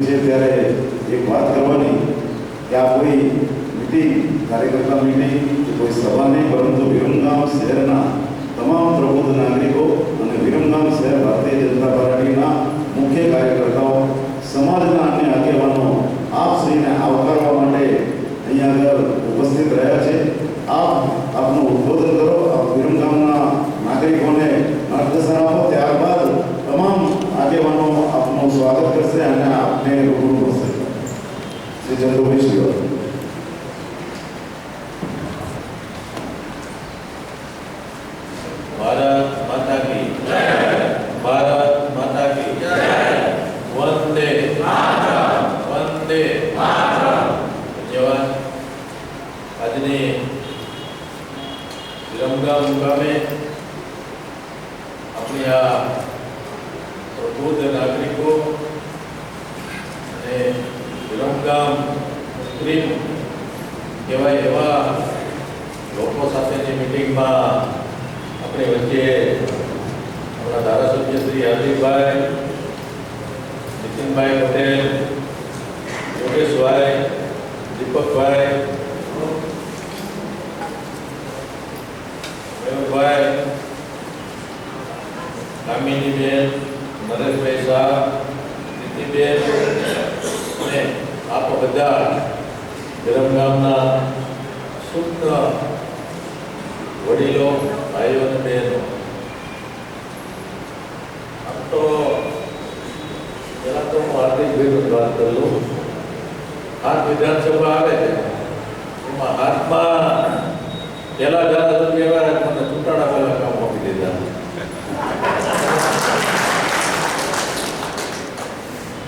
છે ત્યારે એક વાત કરવાની કે આ કોઈ મિટિંગ કાર્યકર્તા મિટિંગ કોઈ સભા નહીં, પરંતુ વિરમગામ શહેરના તમામ પ્રબુદ્ધ નાગરિકો અને વિરમગામ શહેર ભારતીય જનતા પાર્ટીના મુખ્ય કાર્યકર્તાઓ, સમાજના અન્ય આગેવાનો આપશ્રીને આવકારવા માટે અહીંયા આગળ ઉપસ્થિત રહ્યા છે. આપ, આપનું ઉદ્બોધન કરો, આપ વિરમગામના નાગરિકોને માર્ગદર્શન આપો. ત્યારબાદ તમામ આગેવાનો આપનું સ્વાગત કરશે અને આપને રૂબરૂ કરશે શ્રી ચંદ્રભાઈ શ્રીવાસ્તવ ભારત માતા કી જય ભારત માતા કી જય વંદે વંદે ધન્યવાદ આજની વિરમગામ મુકામે આપણી આ પ્રબુદ્ધ નાગરિકો અને વિરમગામ મુસ્લિમ એવા એવા લોકો સાથેની મિટિંગમાં આપણી વચ્ચે આપણા ધારાસભ્ય શ્રી હાર્દિકભાઈ નીતિનભાઈ પટેલ યોગેશભાઈ દીપકભાઈ મયુરભાઈ કામિનીબેન નરેશભાઈ શાહ નીતિબેન અને આપ બધા વિરમગામના શુદ્ધ વડીલો ભાઈઓ અને બહેનો આમ તો પહેલા તો હું હાર્દિકભાઈની વાત કરી લઉં હાથ વિધાનસભા આવે છે એમાં હાથમાં પહેલા ધારાસભ્ય એવા મને ચૂંટાણા પહેલા કામ આપી દીધા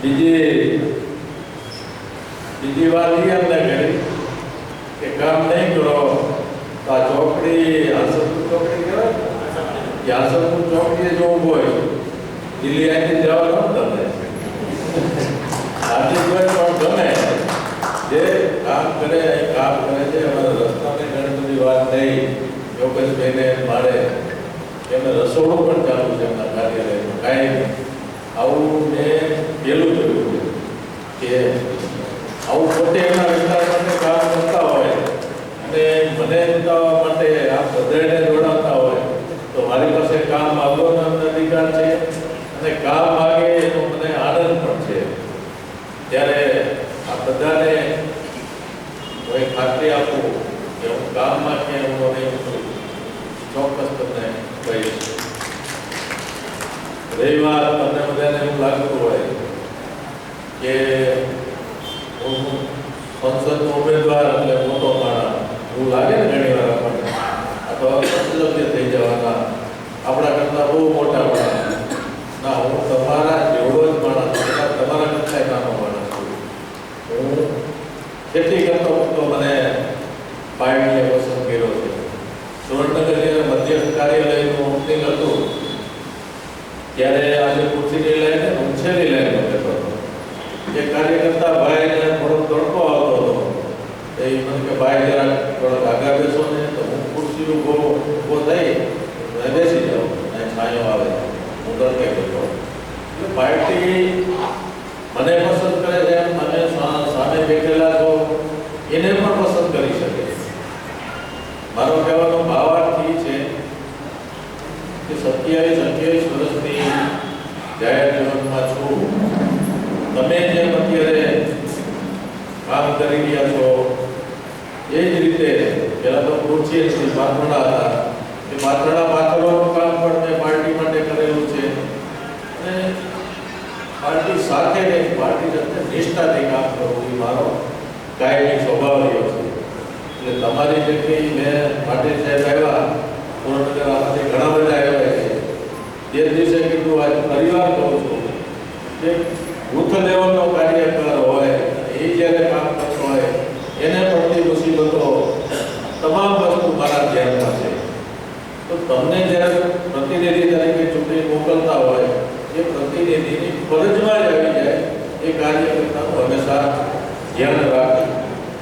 બીજી બીજી વાત એ અમને કરી કે કામ નહીં કરો તો આ ચોકડી આસનપુર ચોકડી કહેવાય ને? એ આસનપુર ચોકડીએ જો ઊભો હોય દિલ્હી આવીને જવાનું તમને હાર્દિકભાઈ પણ ગમે જે કામ કરે એ કામ કરે છે અમારા રસ્તાની ઘણી બધી વાત નહીં યોગેશભાઈને મારે એમને રસોડું પણ ચાલુ છે એમના કાર્યાલયમાં કાંઈ આવું મેં પહેલું જોયું કે આવું પોતે એના વિસ્તાર માટે કામ હોય અને મને બતાવવા માટે આ બધાને જોડાતા હોય, તો મારી પાસે કામ માગવાનો અધિકાર છે અને કામ માગે એનો મને આનંદ પણ છે. ત્યારે આ બધાને હું ખાતરી આપું કે હું કામમાં કે હું નહીં ચોક્કસ તમને કહીશ. રવિવાર બધાને એવું લાગતું હોય કે સંસદનો ઉમેદવાર એટલે મોટો માણસ. એવું લાગે ને ઘણી વાર આપણને? આ તો અસલભ્ય થઈ જવાના આપણા કરતાં બહુ મોટા માણસ ના હું તમારા જેવડો જ માણસ છું. કદાચ તમારા કરતાં નાનો માણસ છું હું ખેતી કરતો હતો મને પાણીએ પસંદ કર્યો છે સુરેન્દ્રનગર જ્યારે મધ્યસ્થ કાર્યાલયનું ઓપનિંગ હતું ત્યારે ખુરશીની લઈને ઉછેરી લઈને બેઠો હતો. એ કાર્યકર્તા ભાઈને થોડોક તડકો આવતો હતો. એ મને કે, ભાઈ જરા થોડોક આગળ બેસો ને, તો હું ખુરશી ઊભો ઊભો થઈ બેસી જાઉં. અને છાંયો આવે હું તડકે બેઠો પાર્ટી મને પસંદ કરે છે એમ તમે સા- સામે બેઠેલા છો એને પણ પસંદ કરી શકે છે મારો કહેવાનો ભાવાર્થ એ છે કે સત્યાવીસ અઠ્યાવીસ વર્ષની જાહેર જીવનમાં છું તમે જેમ અત્યારે કામ કરી રહ્યા છો એ જ રીતે તો ખુરશી હતી. એ પાથરણા પાથરવાનું કામ પણ મેં પાર્ટી માટે કરેલું છે. અને પાર્ટી સાથે નહીં પાર્ટી સાથે નિષ્ઠાથી કામ કરવું એ મારો કાયમી સ્વભાવ રહ્યો છે. એટલે તમારી જેટલી મેં પાટીલ સાહેબ આવ્યા સુરેન્દ્રનગર આમાંથી ઘણા બધા આવ્યા છે જે દિવસે કીધું આજ પરિવાર કહું છું કે બુથ લેવલનો કાર્યકર હોય એ જ્યારે કામ કરતો હોય એને પડતી મુસીબતો તમામ વસ્તુ મારા ધ્યાનમાં છે તો તમને જ્યારે પ્રતિનિધિ તરીકે ચૂંટણી મોકલતા હોય પ્રતિનિધિની ફરજમાં જ આવી જાય એ કાર્યકર્તાનું હંમેશા ધ્યાન રાખે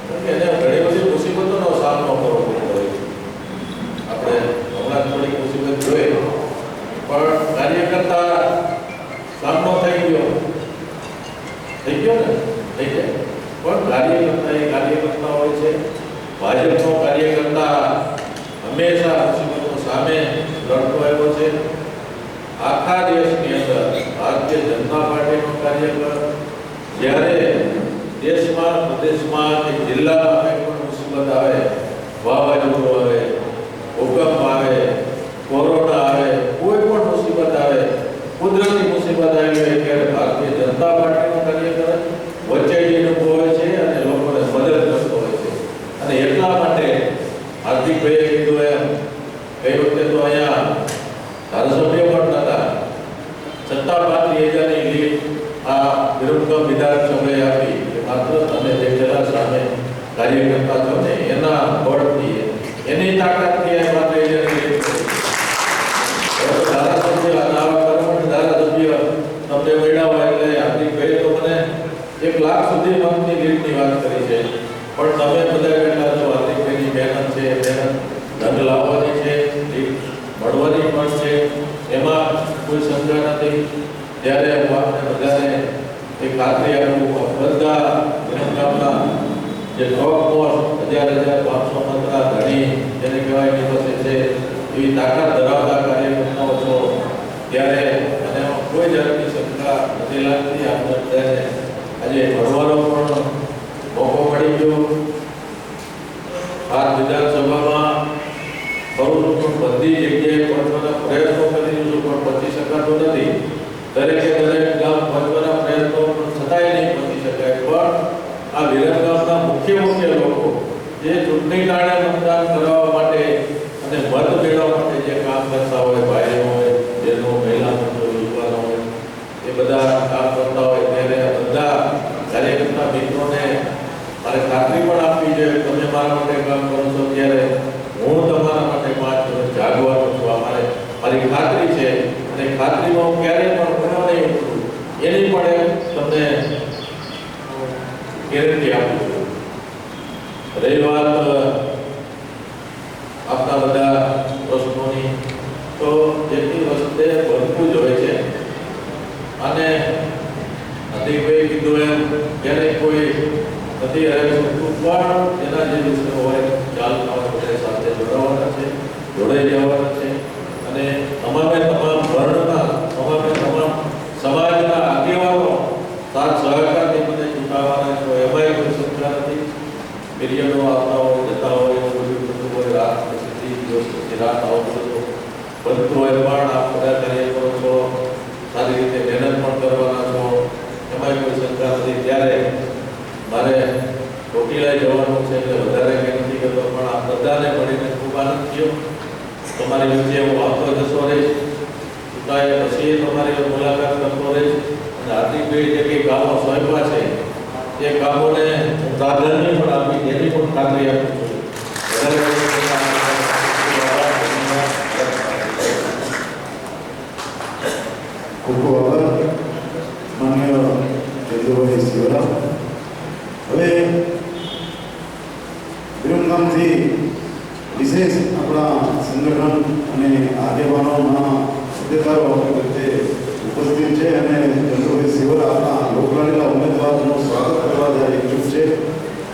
કારણ કે એને ઘણી બધી મુસીબતોનો સામનો કરવો પડતો હોય આપણે હમણાં થોડીક મુસીબત જોઈએ પણ કાર્યકર્તા સામનો થઈ ગયો. થઈ ગયો ને? થઈ જાય. પણ કાર્યકર્તા એ કાર્યકર્તા હોય છે. ભાજપનો કાર્યકર્તા હંમેશા મુસીબતો સામે લડતો આવ્યો છે. આખા દેશની ભારતીય જનતા પાર્ટીનો કાર્યકર, જ્યારે દેશમાં, પ્રદેશમાં કે જિલ્લામાં કંઈ મુસીબત આવે, વાવાઝોડું આવે, ભૂકંપ આવે, કોરોના આવે, કોઈ પણ મુસીબત આવે, કુદરતી મુસીબત આવી હોય ત્યારે ભારતીય જનતા પાર્ટીનો કાર્યકર વચ્ચે હોય છે અને લોકોને મદદ કરતો હોય છે. અને એટલા માટે હાર્દિકભાઈએ કીધું એમ કઈ વખતે તો અહીંયા ધારાસભ્ય પણ નહોતા છતાં પાંત્રી હજારની લીડ આ વિરુદ્ધ વિધાનસભાએ આપી કે માત્ર તમે જે પેલા સામે કાર્યકર્તા છો ને એના બળથી એની તાકાતથી આ પાંત્રી હજારની લીડ કરી. હવે તો ધારાસભ્ય અને આવા કર્મઠ ધારાસભ્ય હોય એટલે હાર્દિકભાઈએ તો મને એક લાખ સુધી મતની લીડની વાત કરી છે. પણ તમે બધા કેટલા છો હાર્દિકભાઈની મહેનત છે, મહેનત ધન લાવવાની છે મળવાની પણ છે. એમાં કોઈ શંકા નથી. ત્યારે હું આપને બધાને એક ખાતરી આપું બધા વિરમગામના જે ટોપ મોસ્ટ હજાર હજાર પાંચસો પંદર ધણી, જેને કહેવાય, એની પાસે છે, એવી તાકાત ધરાવતા કાર્યકર્તાઓ છો ત્યારે અને એમાં કોઈ જાતની લાગતી આપણે બધાને આજે મળવાનો પણ મોકો મળી ગયો. આ વિધાનસભામાં પણ બધી જગ્યાએ પહોંચવાના પ્રયત્નો કરી દીધું પણ પહોંચી શકાતો નથી. દરેકે દરેક ગામ પહોંચવાના પ્રયત્નો પણ છતાંય નહીં પહોંચી શકાય. પણ આ વિરમગામના મુખ્ય મુખ્ય લોકો જે ચૂંટણી કારણે મતદાન કરાવવા માટે અને મત મેળવવા માટે જે કામ કરતા હોય ભાઈઓ હોય બહેનો મહિલા મિત્રો યુવાનો હોય એ બધા કામ કરતા હોય ત્યારે આ બધા કાર્યકર્તા મિત્રોને મારે ખાતરી પણ આપવી જોઈએ કે તમે મારા માટે કામ કરો છો ત્યારે હું તમારા માટે પાંચ વર્ષ જાગવાનો છું આ મારે મારી ખાતરી છે અને ખાતરીમાં હું ક્યારેય પણ ગુનો નહીં ઉતરું એની તમને ગેરંટી આપું છું. રહી વાત આપણા બધા પ્રશ્નોની તો જેટલી વસ્તે ભરપૂર જ હોય છે. અને અધિકભાઈ કીધું એમ ક્યારેય કોઈ નથી શકતું પણ એના જે વિષય હોય હોય બધા સાથે જોડાવાના છે, જોડાઈ જવાના છે અને તમામે તમામ વર્ણના તમામે તમામ સમાજના આગેવાનો સાથ સહકારથી મને ચૂંટાવાના છો એમાંય કોઈ શંકા નથી પીરિયડો આવતા હોય જતા હોય એવું બધું થતું હોય રાત પછી દિવસ પછી રાત આવતું હતો હોય પણ આપ બધા કાર્ય કરો છો સારી રીતે મહેનત પણ કરવાના છો એમાં કોઈ શંકા નથી. ત્યારે મારે ચોટીલા જવાનું છે એટલે વધારે કંઈ નથી કરતો, પણ આ બધાને મળીને ખૂબ આનંદ થયો. તમારી વચ્ચે હું આવતો જશો રહીશ. ચૂંટાયા પછી તમારી મુલાકાત કરતો રહીશ. અને હાર્દિકભાઈ જે કંઈ ગામો સોંપ્યા છે તે ગામોને પ્રાધાન્ય પણ આપી, એની પણ ખાતરી આપું છું વધારે કંઈ ખૂબ ખૂબ આભાર માન્ય ચંદ્રભાઈ શિવરામ હવે વિરમગામથી વિશેષ આપણા સંગઠન અને આગેવાનોના હોદ્દેદારો આપણી વચ્ચે ઉપસ્થિત છે અને ચંદ્રભાઈ શિવરા આપણા લોકલાડીના ઉમેદવારનું સ્વાગત કરવા જ્યારે ઈચ્છુક છે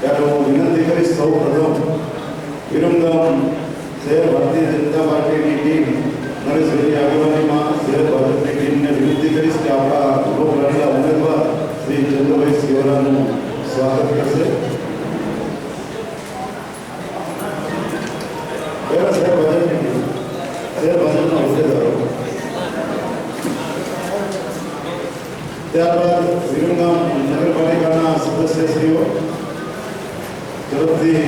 ત્યારે હું વિનંતી કરીશ સૌ પ્રથમ વિરમગામ શહેર ભારતીય જનતા પાર્ટીની ટીમ નરેશભાઈની આપણા લોકલાડીના ઉમેદવાર શ્રી ચંદ્રભાઈ શિવરાનું સ્વાગત કરશે. શહેર ભાજપની ટીમ શહેર ભાજપના હોદ્દેદારો ત્યારબાદ વિરમગામ નગરપાલિકાના સદસ્યશ્રીઓ તરફથી